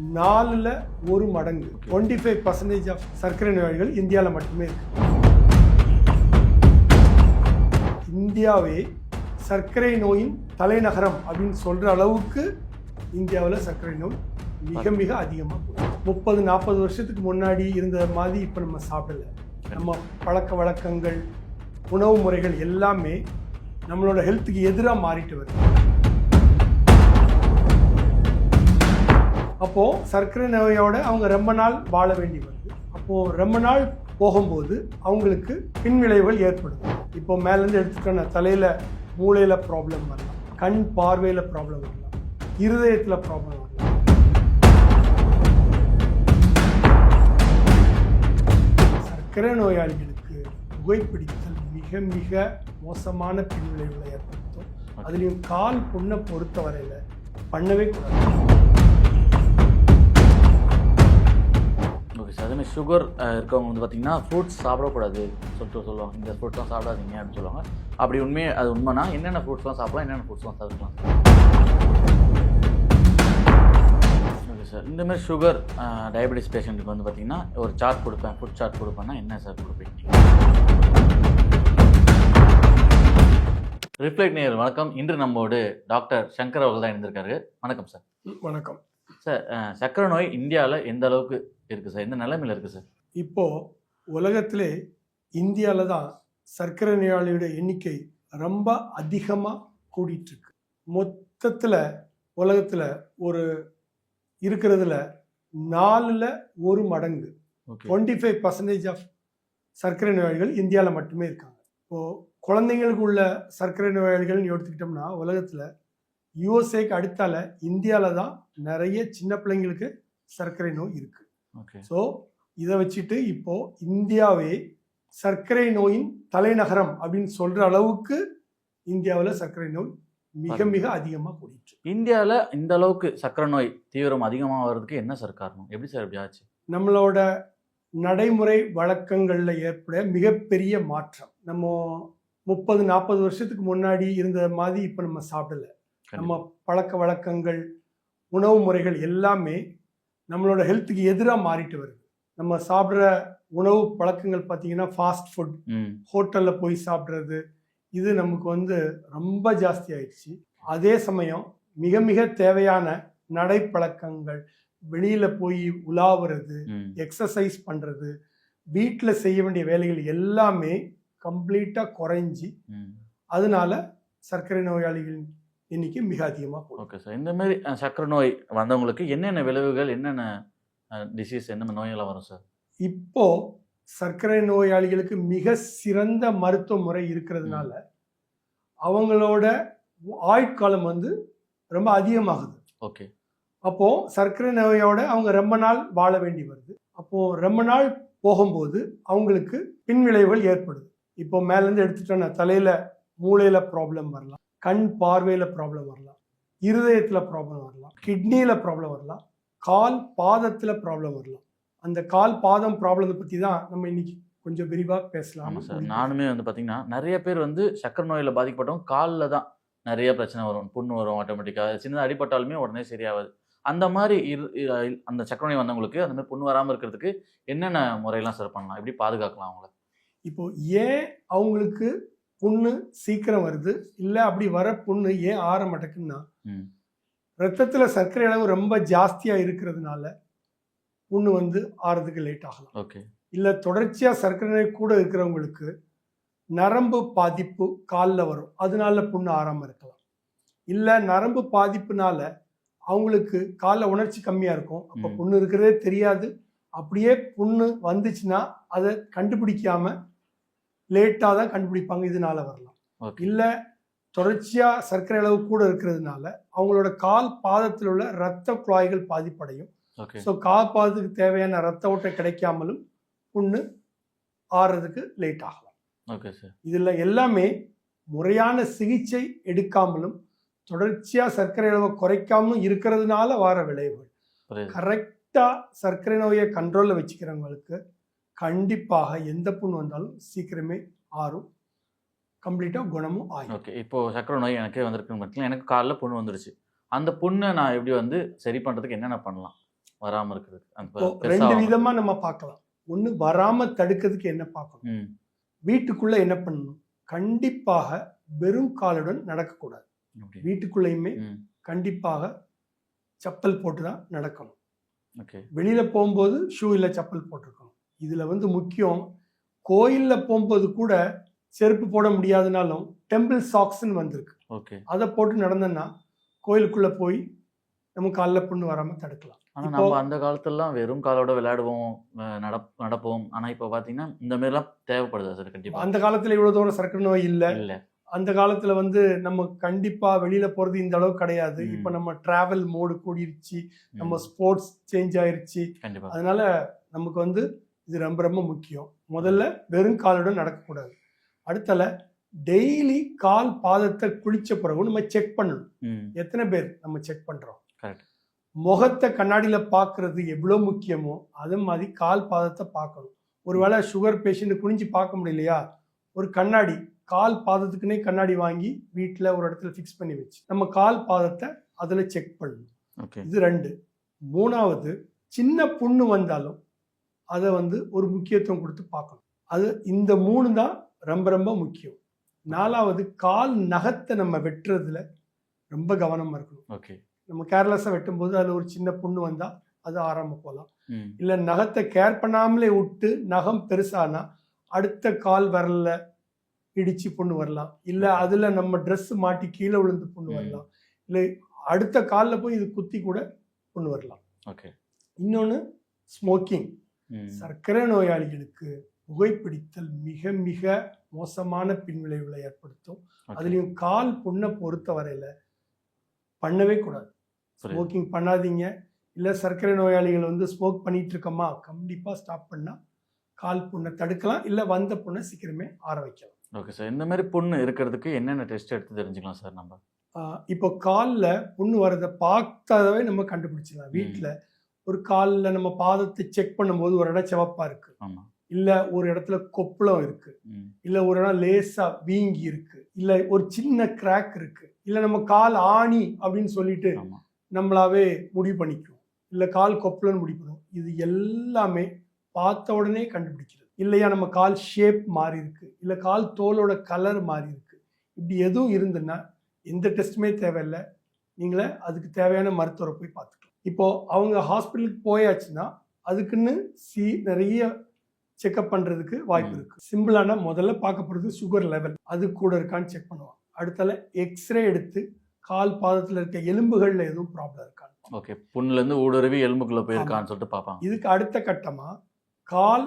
நாலில் ஒரு மடங்கு. டுவெண்ட்டி ஃபைவ் பர்சன்டேஜ் ஆஃப் சர்க்கரை நோயாளிகள் இந்தியாவில் மட்டுமே இருக்கு. இந்தியாவே சர்க்கரை நோயின் தலைநகரம் அப்படின்னு சொல்கிற அளவுக்கு இந்தியாவில் சர்க்கரை நோய் மிக மிக அதிகமாக முப்பது நாற்பது வருஷத்துக்கு முன்னாடி இருந்த மாதிரி இப்போ நம்ம சாப்பிடல. நம்ம பழக்க வழக்கங்கள் உணவு முறைகள் எல்லாமே நம்மளோட ஹெல்த்துக்கு எதிராக மாறிட்டு வருது. அப்போ சர்க்கரை நோயோட அவங்க ரொம்ப நாள் வாழ வேண்டி வருது. அப்போ ரொம்ப நாள் போகும்போது அவங்களுக்கு பின்விளைவுகள் ஏற்படுது இப்போ மேலேருந்து எடுத்துட்டோன்னா தலையில மூளையில ப்ராப்ளம் வரலாம். கண் பார்வையில ப்ராப்ளம் வரலாம். இருதயத்துல ப்ராப்ளம் வரலாம். சர்க்கரை நோயாளிகளுக்கு புகைப்பிடித்தல் மிக மிக மோசமான பின்விளைவுகளை ஏற்படுத்தும். அதுலேயும் கால் புண்ணை பொறுத்தவரையில் பண்ணவே கூடாது. அதேமாதிரி சுகர் இருக்கவங்க வந்து பார்த்தீங்கன்னா ஃப்ரூட்ஸ் சாப்பிடக்கூடாது. சொல்லிட்டு சொல்லுவாங்க. இந்த ஃப்ரூட்ஸ்லாம் சாப்பிடாதீங்க அப்படின்னு சொல்லுவாங்க. அப்படி உண்மையே அது உண்மைனா என்னென்ன ஃப்ரூட்ஸ்லாம் சாப்பிடலாம் என்னென்ன ஃப்ரூட்ஸ்லாம் தவிர்க்கலாம் ஓகே சார் இந்த மாதிரி சுகர் டயபெட்டிஸ் பேஷண்ட்டுக்கு வந்து பார்த்தீங்கன்னா ஒரு சார்ட் கொடுப்பேன். ஃபுட் சார்ட் கொடுப்பேன்னா என்ன சார் கொடுப்பீங்க? ரிஃப்ளெக்ட் நேயர் வணக்கம். இன்று நம்மோடு டாக்டர் சங்கர் அவர்கள் தான் இருந்திருக்காரு வணக்கம் சார் வணக்கம். சார் அஹ், சர்க்கரை நோய் இந்தியாவில் எந்த அளவுக்கு இருக்குது சார். எந்த நிலைமையில் இருக்குது சார்? இப்போ உலகத்திலே இந்தியாவில் தான் சர்க்கரை நோயாளியோட எண்ணிக்கை ரொம்ப அதிகமாக கூடிட்டு இருக்கு மொத்தத்தில் உலகத்தில் ஒரு இருக்கிறதுல நாலில் ஒரு மடங்கு. டுவெண்ட்டி ஃபைவ் பர்சன்டேஜ் ஆஃப் சர்க்கரை நோயாளிகள் இந்தியாவில் மட்டுமே இருக்காங்க. இப்போது குழந்தைங்களுக்கு உள்ள சர்க்கரை நோயாளிகள்னு எடுத்துக்கிட்டோம்னா உலகத்தில் யூஎஸ்ஏக்கு அடுத்தால இந்தியாவில் தான் நிறைய சின்ன பிள்ளைங்களுக்கு சர்க்கரை நோய் இருக்குது ஸோ இதை வச்சுட்டு இப்போ இந்தியாவே சர்க்கரை நோயின் தலைநகரம் அப்படின்னு சொல்ற அளவுக்கு இந்தியாவில் சர்க்கரை நோய் மிக மிக அதிகமாக கூடிட்டு. இருக்கு. இந்தியாவில் இந்த அளவுக்கு சர்க்கரை நோய் தீவிரம் அதிகமாக வர்றதுக்கு என்ன சார் காரணம்? எப்படி சார் இப்படி ஆச்சு? நம்மளோட நடைமுறை வழக்கங்களில் ஏற்பட மிகப்பெரிய மாற்றம். நம்ம முப்பது நாற்பது வருஷத்துக்கு முன்னாடி இருந்த மாதிரி இப்போ நம்ம சாப்பிடல. நம்ம பழக்க வழக்கங்கள் உணவு முறைகள் எல்லாமே நம்மளோட ஹெல்த்துக்கு எதிராக மாறிட்டு வருது. நம்ம சாப்பிட்ற உணவு பழக்கங்கள் பார்த்தீங்கன்னா ஃபாஸ்ட் ஃபுட் ஹோட்டலில் போய் சாப்பிட்றது இது நமக்கு வந்து ரொம்ப ஜாஸ்தி ஆயிடுச்சு. அதே சமயம் மிக மிக தேவையான நடைப்பழக்கங்கள் வெளியில் போய் உலாவுறது எக்ஸசைஸ் பண்ணுறது வீட்டில் செய்ய வேண்டிய வேலைகள் எல்லாமே கம்ப்ளீட்டாக குறைஞ்சி அதனால சர்க்கரை நோயாளிகளின் எண்ணிக்கை மிக அதிகமாக போகும் ஓகே சார். இந்த மாதிரி அஹ், சர்க்கரை நோய் வந்தவங்களுக்கு என்னென்ன விளைவுகள் என்னென்ன டிசீஸ் என்னென்ன நோயெல்லாம் வரும் சார்? இப்போ சர்க்கரை நோயாளிகளுக்கு மிக சிறந்த மருத்துவ முறை இருக்கிறதுனால அவங்களோட ஆயுட்காலம் வந்து ரொம்ப அதிகமாகுது. ஓகே. அப்போ சர்க்கரை நோயோட அவங்க ரொம்ப நாள் வாழ வேண்டி வருது. அப்போ ரொம்ப நாள் போகும்போது அவங்களுக்கு பின்விளைவுகள் ஏற்படுது. இப்போ மேலேருந்து எடுத்துட்டோன்னா தலையில மூளையில ப்ராப்ளம் வரலாம். கண் பார்வையில ப்ராப்ளம் வரலாம். இருதயத்துல ப்ராப்ளம் வரலாம். கிட்னியில ப்ராப்ளம் வரலாம். கால் பாதத்துல ப்ராப்ளம் வரலாம். அந்த கால் பாதம் ப்ராப்ளத்தை பத்தி தான் நம்ம இன்னைக்கு கொஞ்சம் விரிவா பேசலாம். சார். நானுமே வந்து பார்த்தீங்கன்னா நிறைய பேர் வந்து சர்க்கரை நோயில் பாதிக்கப்பட்டவங்க காலில் தான் நிறைய பிரச்சனை வரும். புண்ணு வரும் ஆட்டோமேட்டிக்காக சின்னதாக அடிபட்டாலுமே உடனே சரியாகாது. அந்த மாதிரி இரு அந்த சர்க்கரை நோய் வந்தவங்களுக்கு அந்த மாதிரி புண்ணு வராமல் இருக்கிறதுக்கு என்னென்ன முறையெல்லாம் சார் பண்ணலாம்? எப்படி பாதுகாக்கலாம் அவங்கள? இப்போ ஏன் அவங்களுக்கு புண்ணு சீக்கிரம் வருது. இல்லை அப்படி வர புண்ணு ஏன் ஆற மாட்டேங்குன்னா ம். ரத்தத்துல சர்க்கரை அளவு ரொம்ப ஜாஸ்தியா இருக்கிறதுனால புண்ணு வந்து ஆறதுக்கு லேட் ஆகலாம். ஓகே. இல்லை தொடர்ச்சியா சர்க்கரை நோய் கூட இருக்கிறவங்களுக்கு நரம்பு பாதிப்பு காலில் வரும். அதனால புண்ணு ஆறாம இருக்கலாம். இல்லை நரம்பு பாதிப்புனால அவங்களுக்கு காலில் உணர்ச்சி கம்மியா இருக்கும். அப்போ. புண்ணு இருக்கிறதே தெரியாது. அப்படியே புண்ணு வந்துச்சுன்னா அதை கண்டுபிடிக்காம லேட்டாக தான் கண்டுபிடிப்பாங்க இதனால வரலாம். இல்லை தொடர்ச்சியாக சர்க்கரை அளவு கூட இருக்கிறதுனால அவங்களோட கால் பாதத்தில் உள்ள இரத்த குழாய்கள் பாதிப்படையும். ஸோ கால் பாதத்துக்கு தேவையான ரத்த ஓட்டம் கிடைக்காமலும் புண்ணு ஆறுறதுக்கு லேட் ஆகலாம். Okay sir. இதில் எல்லாமே முறையான சிகிச்சை எடுக்காமலும் தொடர்ச்சியாக சர்க்கரை அளவை குறைக்காமலும் இருக்கிறதுனால வர விளைவுகள். கரெக்டாக சர்க்கரை நோயை கண்ட்ரோலில் வச்சுக்கிறவங்களுக்கு கண்டிப்பாக எந்த புண்ணு வந்தாலும் சீக்கிரமே ஆறும். கம்ப்ளீட்டாக குணமும் ஆகும் ஓகே இப்போ சர்க்கரை நோய் எனக்கே வந்திருக்குன்னு பார்த்தீங்கன்னா எனக்கு காலில் புண்ணு வந்துடுச்சு அந்த புண்ணை நான் எப்படி வந்து சரி பண்ணுறதுக்கு என்னென்ன பண்ணலாம்? வராம இருக்கிறது அந்த இப்போ பெருசா ரெண்டு ஆகாம. விதமா நம்ம பார்க்கலாம். ஒண்ணு வராம தடுக்கிறதுக்கு என்ன பார்க்கணும்? வீட்டுக்குள்ள என்ன பண்ணணும்? கண்டிப்பாக வெறும் காலுடன் நடக்கக்கூடாது. வீட்டுக்குள்ளேயுமே கண்டிப்பாக செப்பல் போட்டு தான் நடக்கணும். ஓகே. வெளியில போகும்போது ஷூ இல்ல செப்பல் போட்டிருக்கணும். இதுல வந்து முக்கியம் கோயில்ல போகும்போது கூட செருப்பு போட முடியாதுனாலும் டெம்பிள் சாக்ஸ்ன்னு வந்திருக்கு. ஓகே. அதை போட்டு நடந்தோன்னா கோயிலுக்குள்ள போய் நம்ம காலில் புண்ணு வராம தடுக்கலாம். ஆனா இப்போ- நம்ம அந்த காலத்துலலாம் வெறும் காலோட விளையாடுவோம் நடப் நடப்போம். ஆனா இப்ப பாத்தீங்கன்னா இந்த மாதிரிலாம் தேவைப்படுதா சார் கண்டிப்பா. அந்த காலத்துல இவ்வளவு தூரம் சர்க்கரை நோய் இல்ல. இல்ல. அந்த காலத்துல வந்து நம்ம கண்டிப்பா வெளியில போறது இந்த அளவு கிடையாது. இப்ப நம்ம டிராவல் மோடு கூடிருச்சு. நம்ம ஸ்போர்ட்ஸ் சேஞ்ச் ஆயிருச்சு. அதனால நமக்கு வந்து இது ரொம்ப ரொம்ப முக்கியம். முதல்ல வெறும் காலுடன் நடக்கக்கூடாது. அடுத்தல டெய்லி கால் பாதத்தை குளிச்ச பிறகு நம்ம செக் பண்ணணும். எத்தனை பேர் நம்ம செக் பண்றோம். முகத்தை கண்ணாடியில பார்க்கிறது எவ்வளவு முக்கியமோ அதே மாதிரி கால் பாதத்தை பார்க்கணும். ஒருவேளை சுகர் பேஷண்ட் குனிஞ்சு பார்க்க முடியலையா? ஒரு கண்ணாடி கால் பாதத்துக்குன்னே கண்ணாடி வாங்கி வீட்டில் ஒரு இடத்துல ஃபிக்ஸ் பண்ணி வச்சு நம்ம கால் பாதத்தை அதில் செக் பண்ணணும். இது ரெண்டு. மூணாவது சின்ன புண்ணு வந்தாலும் அதை வந்து ஒரு முக்கியத்துவம் கொடுத்து பார்க்கணும். அது இந்த மூணு தான் ரொம்ப ரொம்ப முக்கியம். நாலாவது கால் நகத்தை நம்ம வெட்டுறதுல ரொம்ப கவனமா இருக்கணும். ஓகே. நம்ம கேர்லெஸ்ஸாக வெட்டும்போது அதில் ஒரு சின்ன புண்ணு வந்தால் அது ஆறாம போகலாம் இல்லை நகத்தை கேர் பண்ணாமலே விட்டு நகம் பெருசானா அடுத்த கால் விரல்ல இடிச்சு புண்ணு வரலாம். இல்லை அதில் நம்ம Dress மாட்டி கீழே விழுந்து புண்ணு. வரலாம். இல்லை அடுத்த காலில் போய் இது குத்தி கூட புண்ணு வரலாம். ஓகே. இன்னொன்று ஸ்மோக்கிங் சர்க்கரை நோயாளிகளுக்கு புகைப்பிடித்தல் மிக மிக மோசமான பின்விளைவுகளை ஏற்படுத்தும். அதுலேயும் கால் புண்ணை பொறுத்த வரையில பண்ணவே கூடாது. ஸ்மோக்கிங் பண்ணாதீங்க. இல்லை சர்க்கரை நோயாளிகள் வந்து ஸ்மோக் பண்ணிட்டு இருக்கோமா? கண்டிப்பாக ஸ்டாப் பண்ணால் கால் புண்ணை தடுக்கலாம். இல்லை வந்த புண்ணை சீக்கிரமே ஆற வைக்கலாம். Okay sir. இந்த மாதிரி புண்ணு இருக்கிறதுக்கு என்னென்ன டெஸ்ட் எடுத்து தெரிஞ்சுக்கலாம் சார் நம்ம? இப்போ காலில் புண்ணு வரதை பார்த்தாவே நம்ம கண்டுபிடிச்சிடலாம். வீட்டில் ஒரு காலில் நம்ம பாதத்தை செக் பண்ணும்போது ஒரு இடம் சிவப்பா இருக்கு. இல்லை ஒரு இடத்துல கொப்பளம் இருக்கு. இல்லை ஒரு இடம் லேசா வீங்கி இருக்கு. இல்லை ஒரு சின்ன கிராக் இருக்கு. இல்லை நம்ம கால் ஆணி அப்படின்னு சொல்லிட்டு நம்மளாவே முடிவு பண்ணிக்கிறோம் இல்லை கால் கொப்பளம்னு முடிவு பண்ணுவோம் இது எல்லாமே பார்த்த உடனே கண்டுபிடிக்கிறது. இல்லையா நம்ம கால் ஷேப் மாறி இருக்கு. இல்லை கால் தோலோட கலர் மாறி இருக்கு. இப்படி எதுவும் இருந்துன்னா எந்த டெஸ்ட்டுமே தேவையில்லை. நீங்களே அதுக்கு தேவையான மருத்துவரை போய் பார்த்துக்கலாம். இப்போ அவங்க ஹாஸ்பிட்டலுக்கு போயாச்சுன்னா அதுக்குன்னு சி நிறைய செக்அப் பண்றதுக்கு வாய்ப்பு ம். இருக்கு. சிம்பிளான முதல்ல பார்க்க போறது சுகர் லெவல் அது கூட இருக்கான்னு செக் பண்ணுவாங்க. அடுத்தால எக்ஸ்ரே எடுத்து கால் பாதத்துல இருக்க எலும்புகள்ல எதுவும் ப்ராப்ளம் இருக்கான்னு ஓகே புண்ணுல இருந்து ஊடுருவி எலும்புக்குள்ள போயிருக்கான்னு சொல்லிட்டு பார்ப்பாங்க. இதுக்கு அடுத்த கட்டமா கால்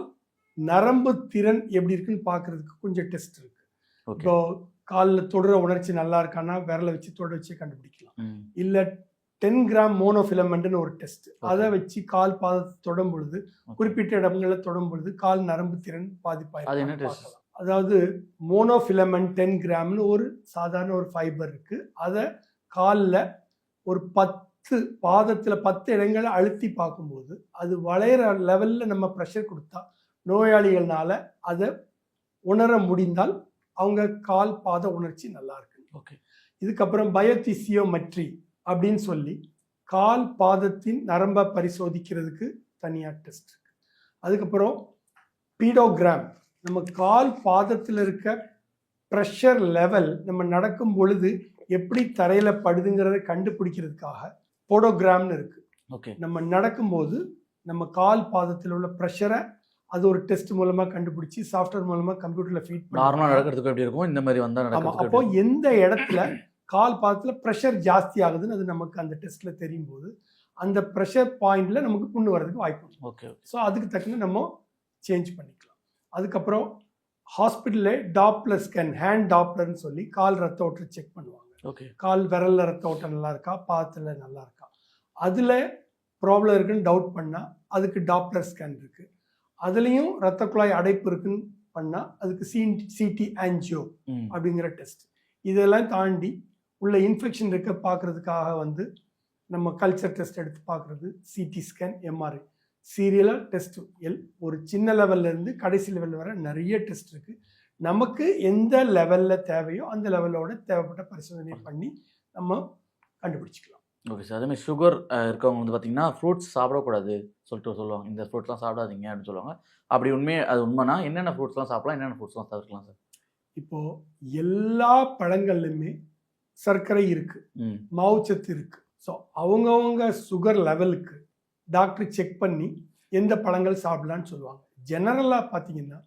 நரம்பு திறன் எப்படி இருக்குன்னு பார்க்கிறதுக்கு கொஞ்சம் டெஸ்ட் இருக்கு. ஓகே இப்போ காலில் தொடர உணர்ச்சி நல்லா இருக்கான்னா விரலை வச்சு தொட வச்சு கண்டுபிடிக்கலாம். இல்ல டென் கிராம் மோனோஃபிலமெண்ட்னு ஒரு டெஸ்ட் அதை வச்சு கால் பாதத்தை தொடும் பொழுது. குறிப்பிட்ட இடங்களை தொடும் பொழுது கால் நரம்பு திறன்? பார்க்கலாம். அதாவது மோனோஃபிலமெண்ட் டென் கிராம்னு ஒரு சாதாரண ஒரு ஃபைபர் இருக்கு அதை காலில் ஒரு பத்து பாதத்தில் பத்து இடங்களை அழுத்தி பார்க்கும்போது அது வளையிற லெவலில் நம்ம ப்ரெஷர் கொடுத்தா நோயாளிகள்னால அதை உணர முடிந்தால் அவங்க கால் பாத உணர்ச்சி நல்லா இருக்கு ஓகே இதுக்கப்புறம் பயோதிசியோமெட்ரி அப்படின்னு சொல்லி கால் பாதத்தின் நரம்பை பரிசோதிக்கிறதுக்கு தனியாக டெஸ்ட் இருக்கு. அதுக்கப்புறம் பீடோகிராம் நம்ம கால் பாதத்தில் இருக்க ப்ரெஷர் லெவல் நம்ம நடக்கும் பொழுது எப்படி தரையில் படுதுங்கிறத கண்டுபிடிக்கிறதுக்காக போடோகிராம்னு இருக்கு. ஓகே. நம்ம நடக்கும்போது நம்ம கால் பாதத்தில் உள்ள ப்ரெஷரை அது ஒரு டெஸ்ட் மூலமா கண்டுபிடிச்சி சாஃப்ட்வேர் மூலமா கம்ப்யூட்டர்ல ஃபீட் நார்மலா நடக்கிறதுக்கு எப்படி இருக்கும்? இந்த மாதிரி வந்தா ஆமா. நடக்கிறதுக்கு அப்போ எந்த இடத்துல கால் பாதத்துல ப்ரெஷர் ஜாஸ்தி ஆகுதுன்னு அது நமக்கு அந்த டெஸ்ட்ல தெரியும் போது அந்த ப்ரெஷர் பாயிண்ட்ல நமக்கு புண்ணு வர்றதுக்கு வாய்ப்பு ஓகே ஸோ அதுக்கு தக்கன நம்ம சேஞ்ச் பண்ணிக்கலாம். அதுக்கப்புறம் ஹாஸ்பிட்டல்ல டாப்லர் ஸ்கேன் ஹேண்ட் டாப்லர்னு சொல்லி கால் ரத்த ஓட்டத்தை செக் பண்ணுவாங்க. ஓகே கால் விரல்ல ரத்த ஓட்டம் நல்லா இருக்கா? பாதத்துல நல்லா இருக்கா? அதுல ப்ராப்ளம் இருக்குன்னு டவுட் பண்ணா அதுக்கு டாப்லர் ஸ்கேன் இருக்கு. அதுலயும் ரத்த குழாய் அடைப்பு இருக்குன்னு பண்ணா அதுக்கு சி சிடி ஆன்ஜியோ அப்படிங்கிற டெஸ்ட் இதெல்லாம் தாண்டி உள்ள இன்ஃபெக்ஷன் இருக்க பார்க்கறதுக்காக வந்து நம்ம கல்ச்சர் டெஸ்ட் எடுத்து பார்க்கறது சிடி ஸ்கேன் எம்ஆர்ஐ சீரியலாக டெஸ்ட் எல் ஒரு சின்ன லெவல்ல இருந்து கடைசி லெவல் வரை நிறைய டெஸ்ட் இருக்கு. நமக்கு எந்த லெவல்ல தேவையோ அந்த லெவலோட தேவைப்பட்ட பரிசோதனை பண்ணி நம்ம கண்டுபிடிச்சிக்கலாம். ஓகே சார் அதேமாதிரி சுகர் இருக்கவங்க வந்து பார்த்தீங்கன்னா ஃப்ரூட்ஸ் சாப்பிடக்கூடாது சொல்லிட்டு சொல்லுவாங்க. இந்த ஃப்ரூட்ஸ்லாம் சாப்பிடாதீங்க அப்படின்னு சொல்லுவாங்க. அப்படி உண்மையே அது உண்மைனா என்னென்ன ஃப்ரூட்ஸ்லாம் சாப்பிடலாம் என்னென்ன ஃப்ரூட்ஸ்லாம் தவிர்க்கலாம் சார் இப்போ எல்லா பழங்கள்லையுமே சர்க்கரை இருக்கு. ம். மாவுச்சத்து இருக்கு. ஸோ அவங்கவங்க சுகர் லெவலுக்கு டாக்டர் செக் பண்ணி எந்த பழங்கள் சாப்பிடலாம்னு சொல்லுவாங்க. ஜெனரலாக பார்த்தீங்கன்னா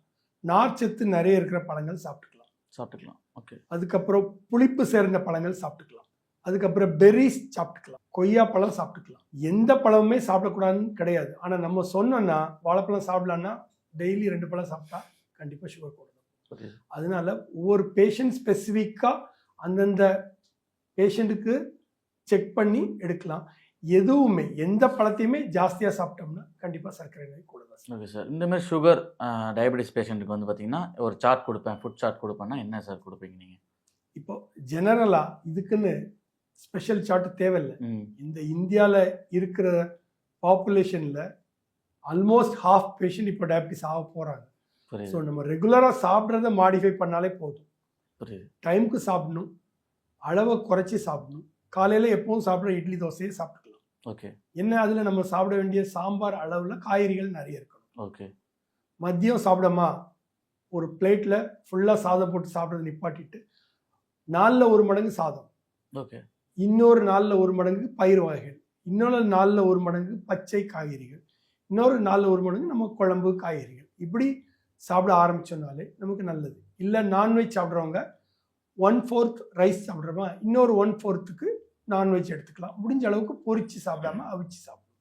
நார்ச்சத்து நிறைய இருக்கிற பழங்கள் சாப்பிட்டுக்கலாம். சாப்பிட்டுக்கலாம். ஓகே அதுக்கப்புறம் புளிப்பு சேர்ந்த பழங்கள் சாப்பிட்டுக்கலாம். அதுக்கப்புறம் பெர்ரிஸ் சாப்பிட்டுக்கலாம். கொய்யா பழம் சாப்பிட்டுக்கலாம். எந்த பழமுமே சாப்பிடக்கூடாதுன்னு கிடையாது. ஆனால் நம்ம சொன்னோன்னா வாழைப்பழம் சாப்பிடலான்னா டெய்லி ரெண்டு பழம் சாப்பிட்டா கண்டிப்பாக சுகர் போடணும். அதனால ஒவ்வொரு பேஷண்ட் ஸ்பெசிஃபிக்காக அந்தந்த பேஷண்ட்டுக்கு செக் பண்ணி எடுக்கலாம். எதுவுமே எந்த பழத்தையுமே ஜாஸ்தியாக சாப்பிட்டோம்னா கண்டிப்பாக சர்க்கரை நோய் கூட தான் ஓகே சார் இந்த மாதிரி சுகர் டயபெட்டிஸ் பேஷண்ட்டுக்கு வந்து பார்த்தீங்கன்னா ஒரு சார்ட் கொடுப்பேன் ஃபுட் சார்ட் கொடுப்பேன்னா என்ன சார் கொடுப்பீங்க நீங்கள் இப்போ ஜெனரலாக இதுக்குன்னு ஸ்பெஷல் சார்ட் தேவையில்லை. இந்த இந்தியாவில் இருக்கிற பாப்புலேஷனில் ஆல்மோஸ்ட் ஹாஃப் பேஷண்ட் இப்போ டயபிட்டிஸ் ஆக போகிறாங்க ஸோ நம்ம ரெகுலராக சாப்பிட்றத மாடிஃபை பண்ணாலே போதும். டைமுக்கு சாப்பிடணும். அளவை குறைச்சி சாப்பிடணும். காலையில் எப்பவும் சாப்பிட்ற இட்லி தோசையை சாப்பிட்டுக்கலாம். ஓகே. என்ன அதில் நம்ம சாப்பிட வேண்டிய சாம்பார் அளவில் காய்கறிகள் நிறைய இருக்கணும். ஓகே. மதியம் சாப்பிடமா ஒரு பிளேட்டில் ஃபுல்லாக சாதம் போட்டு சாப்பிட்றத நிப்பாட்டிட்டு நாலில் ஒரு மடங்கு சாதம். ஓகே. இன்னொரு நாளில் ஒரு மடங்கு பயிர் வகைகள். இன்னொரு நாளில் ஒரு மடங்கு பச்சை காய்கறிகள். இன்னொரு நாளில் ஒரு மடங்கு நம்ம குழம்பு காய்கறிகள். இப்படி சாப்பிட ஆரம்பிச்சோம்னாலே நமக்கு நல்லது. இல்லை நான்வெஜ் சாப்பிட்றவங்க ஒன் ஃபோர்த் ரைஸ் சாப்பிட்றோமா? இன்னொரு ஒன் ஃபோர்த்துக்கு நான்வெஜ் எடுத்துக்கலாம். முடிஞ்ச அளவுக்கு பொரிச்சு சாப்பிடாம அவிச்சு சாப்பிடணும்.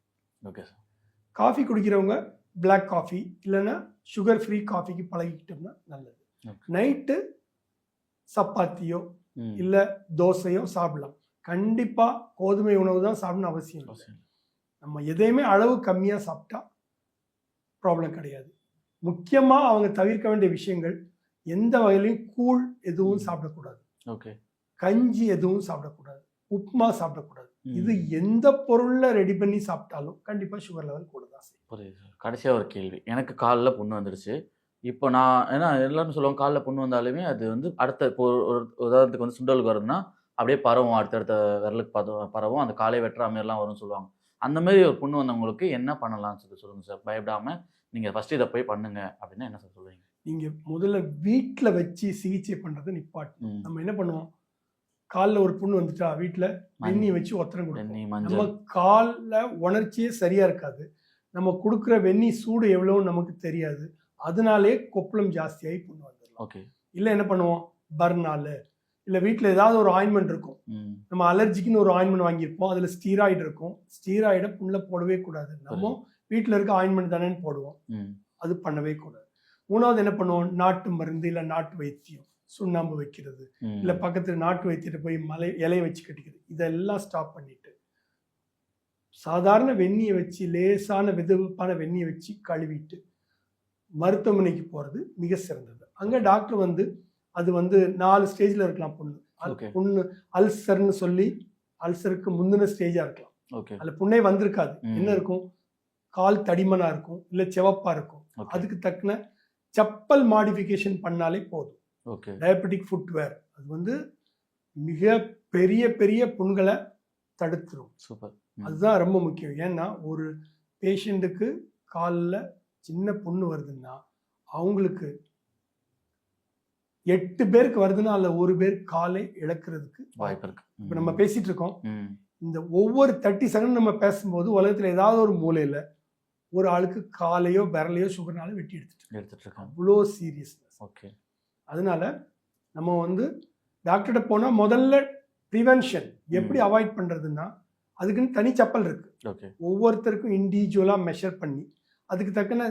ஓகே சார் காஃபி குடிக்கிறவங்க பிளாக் காஃபி இல்லைன்னா சுகர் ஃப்ரீ காஃபிக்கு பழகிக்கிட்டோம்னா நல்லது. நைட்டு சப்பாத்தியோ இல்லை தோசையோ சாப்பிடலாம். கண்டிப்பாக கோதுமை உணவு தான் சாப்பிடணும் அவசியம் இல்லை. அவசியம். நம்ம எதையுமே அளவு கம்மியாக சாப்பிட்டா ப்ராப்ளம் கிடையாது. முக்கியமாக அவங்க தவிர்க்க வேண்டிய விஷயங்கள் எந்த வகையிலையும் கூழ் எதுவும் சாப்பிடக்கூடாது. ஓகே. கஞ்சி எதுவும் சாப்பிடக்கூடாது. உப்புமா சாப்பிடக்கூடாது. இது எந்த பொருள்ல ரெடி பண்ணி சாப்பிட்டாலும் கண்டிப்பா சுகர் லெவல் கூட தான் புரியுது கடைசியாக ஒரு கேள்வி. எனக்கு காலில் புண்ணு வந்துடுச்சு இப்போ நான் ஏன்னா எல்லாரும் சொல்லுவாங்க காலில் புண்ணு வந்தாலுமே அது வந்து அடுத்த இப்போ ஒரு உதாரணத்துக்கு வந்து சுண்டலுக்கு வருதுன்னா அப்படியே பரவும். அடுத்தடுத்த விரலுக்கு பரவும். அந்த காலை வெட்டுற மாதிரிலாம் வரும்னு சொல்லுவாங்க. அந்த மாதிரி ஒரு புண்ணு வந்தவங்களுக்கு என்ன பண்ணலாம்னு சொல்லி சொல்லுங்கள் சார் பயப்படாமல் நீங்கள் ஃபஸ்ட்டு இதை போய் பண்ணுங்க அப்படின்னா என்ன சார் சொல்லுவீங்க? நீங்க முதல்ல வீட்ல வச்சு சிகிச்சை பண்றதை நிப்பாட்டு. ம். நம்ம என்ன பண்ணுவோம்? காலில் ஒரு புண்ணு வந்துட்டா வீட்ல வெந்நி வச்சு ஒத்தரம் கொடுப்போம். வெந்நி நம்ம காலில் உணர்ச்சியே சரியா இருக்காது. நம்ம கொடுக்குற வெந்நி சூடு எவ்வளோன்னு நமக்கு தெரியாது. அதனாலே கொப்பளம் ஜாஸ்தியாகி புண்ணு வந்துடலாம். ஓகே. இல்லை என்ன பண்ணுவோம்? பர்னால். இல்லை வீட்டில் ஏதாவது ஒரு ஆயின்மெண்ட் இருக்கும். நம்ம அலர்ஜிக்குன்னு ஒரு ஆயின்மெண்ட் வாங்கியிருப்போம். அதில் ஸ்டீராய்டு இருக்கும். ஸ்டீராய்டை புண்ணில் போடவே கூடாது. நம்ம வீட்டில் இருக்க ஆயின்மெண்ட் தானேன்னு போடுவோம். அது பண்ணவே கூடாது. மூணாவது என்ன பண்ணுவோம்? நாட்டு மருந்து இல்லை நாட்டு வைத்தியம் சுண்ணாம்பு வைக்கிறது. இல்லை பக்கத்தில் நாட்டு வைத்தியத்தை போய் மலை இலையை வச்சு கட்டிக்கிறது. இதெல்லாம் ஸ்டாப் பண்ணிட்டு. சாதாரண வெந்நியை வச்சு லேசான வெதுவெப்பான வெந்நியை வச்சு கழுவிட்டு மருத்துவமனைக்கு போகிறது மிக சிறந்தது. அங்கே டாக்டர் வந்து அது வந்து நாலு ஸ்டேஜில் இருக்கலாம் புண்ணு. புண்ணு அல்சர்னு சொல்லி அல்சருக்கு முந்தின ஸ்டேஜாக இருக்கலாம். அதில் புண்ணே வந்திருக்காது. என்ன இருக்கும்? கால் தடிமனா இருக்கும் இல்லை செவப்பா இருக்கும். அதுக்கு தக்கன செப்பல் மாடிஃபிகேஷன் பண்ணாலே போதும். ஓகே. டயபெட்டிக் ஃபுட்வேர் அது வந்து மிக பெரிய பெரிய புண்களை தடுத்துரும். சூப்பர். அதுதான் ரொம்ப முக்கியம். ஏன்னா ஒரு பேஷண்ட்டுக்கு காலில் சின்ன புண்ணு வருதுன்னா அவங்களுக்கு எட்டு பேருக்கு வருதுன்னா அதில் ஒரு பேர் காலை இழக்கிறதுக்கு வாய்ப்பு இருக்கு. இப்போ நம்ம பேசிட்டு இருக்கோம். இந்த ஒவ்வொரு தேர்ட்டி செகண்ட் நம்ம பேசும்போது உலகத்தில் ஏதாவது ஒரு மூலையில் ஒரு ஆளுக்கு காலையோ விரலையோ சுகர்னால வெட்டி எடுத்துட்டு எடுத்துட்டு இருக்காங்க. அவ்வளோ சீரியஸ்னஸ் ஓகே. அதனால நம்ம வந்து டாக்டர்கிட்ட போனால் முதல்ல ப்ரிவென்ஷன் எப்படி அவாய்ட் பண்ணுறதுன்னா அதுக்குன்னு தனி செப்பல் இருக்கு. ஓகே. ஒவ்வொருத்தருக்கும் இண்டிவிஜுவலாக மெஷர் பண்ணி அதுக்கு தக்கன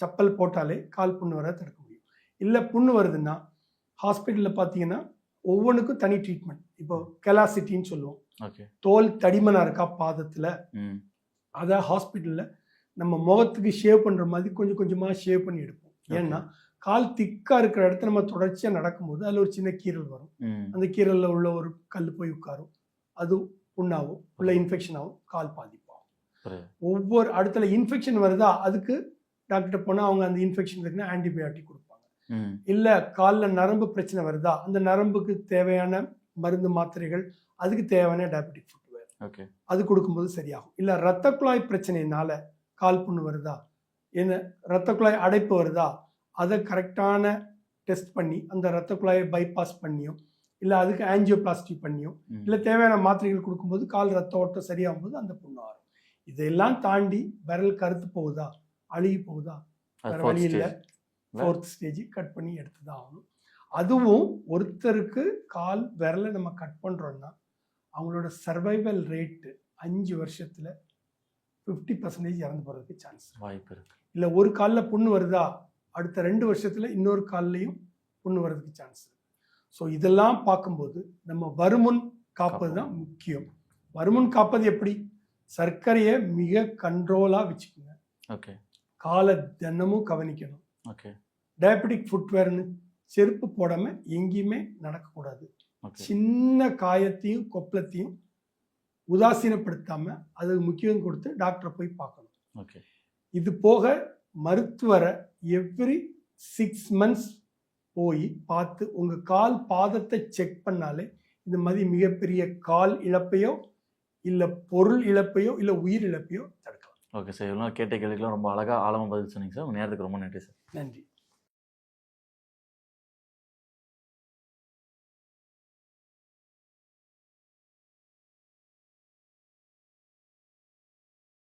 செப்பல் போட்டாலே கால் புண்ணு வர தடுக்க முடியும். இல்லை புண்ணு வருதுன்னா ஹாஸ்பிட்டலில் பார்த்தீங்கன்னா ஒவ்வொன்றுக்கும் தனி ட்ரீட்மெண்ட் இப்போ கெலாசிட்டின்னு சொல்லுவோம். தோல் தடிமனா இருக்கா பாதத்தில். அதை ஹாஸ்பிட்டலில் நம்ம முகத்துக்கு ஷேவ் பண்ணுற மாதிரி கொஞ்சம் கொஞ்சமாக ஷேவ் பண்ணி எடுப்போம். ஏன்னா கால் திக்காக இருக்கிற இடத்துல நம்ம தொடர்ச்சியாக நடக்கும்போது அதில் ஒரு சின்ன கீறல் வரும். அந்த கீரலில் உள்ள ஒரு கல் போய் உட்காரும். அது புண்ணாகும் உள்ள இன்ஃபெக்ஷன் ஆகும் கால் பாதிப்பாகும். ஒவ்வொரு இடத்துல இன்ஃபெக்ஷன் வருதா அதுக்கு டாக்டர்கிட்ட போனால் அவங்க அந்த இன்ஃபெக்ஷன் இருக்குன்னா ஆன்டிபயோட்டிக் கொடுப்பாங்க. இல்லை காலில் நரம்பு பிரச்சனை வருதா அந்த நரம்புக்கு தேவையான மருந்து மாத்திரைகள் அதுக்கு தேவையான டயபெட்டிக் ஃபுட்வேர் ஓகே அது கொடுக்கும்போது சரியாகும். இல்லை ரத்த குழாய் பிரச்சனையினால கால் புண்ணு வருதா? என்ன ரத்த குழாய் அடைப்பு வருதா? அதை கரெக்டான டெஸ்ட் பண்ணி அந்த ரத்த குழாயை பைபாஸ் பண்ணியும் இல்லை அதுக்கு ஆஞ்சியோபிளாஸ்டி பண்ணியும். இல்லை தேவையான மாத்திரைகள் கொடுக்கும்போது கால் ரத்த ஓட்டம் சரியாகும் போது அந்த புண்ணு ஆறும். இதெல்லாம் தாண்டி விரல் கருத்து போகுதா? அழுகி போகுதா? வேற வழி இல்லை. ஃபோர்த் ஸ்டேஜ் கட் பண்ணி எடுத்து தான் ஆகணும். அதுவும் ஒருத்தருக்கு கால் விரலை நம்ம கட் பண்ணுறோம்னா அவங்களோட சர்வைவல் ரேட்டு அஞ்சு வருஷத்தில் ஃபிஃப்டி பர்சன்டேஜ் இறந்து போகிறதுக்கு சான்ஸ் வாய்ப்பு இருக்கு. இல்லை ஒரு காலில் புண்ணு வருதா? அடுத்த ரெண்டு வருஷத்தில் இன்னொரு கால்லையும் புண்ணு வர்றதுக்கு சான்ஸ் ஸோ இதெல்லாம் பார்க்கும்போது நம்ம வருமுன் காப்பது தான் முக்கியம். வருமுன் காப்பது எப்படி? சர்க்கரையை மிக கண்ட்ரோலாக வச்சுக்கோங்க. ஓகே. காலை தினமும் கவனிக்கணும். ஓகே. டயபெட்டிக் ஃபுட்வேர்னு செருப்பு போடாமல் எங்கேயுமே நடக்கக்கூடாது. சின்ன காயத்தையும் கொப்பளத்தையும் உதாசீனப்படுத்தாமல் அதுக்கு முக்கியம் கொடுத்து டாக்டரை போய் பார்க்கணும். ஓகே இது போக மருத்துவரை எவ்ரி சிக்ஸ் மந்த்ஸ் போய் பார்த்து உங்கள் கால் பாதத்தை செக் பண்ணாலே இந்த மாதிரி மிகப்பெரிய கால் இழப்பையோ இல்லை பொருள் இழப்பையோ இல்லை உயிர் இழப்பையோ தடுக்கலாம். ஓகே சார் இவ்வளோ கேட்ட கேள்விக்கெல்லாம் ரொம்ப அழகாக ஆழமாக பதில் சொன்னீங்க சார் உங்கள் நேரத்துக்கு ரொம்ப நன்றி சார் நன்றி.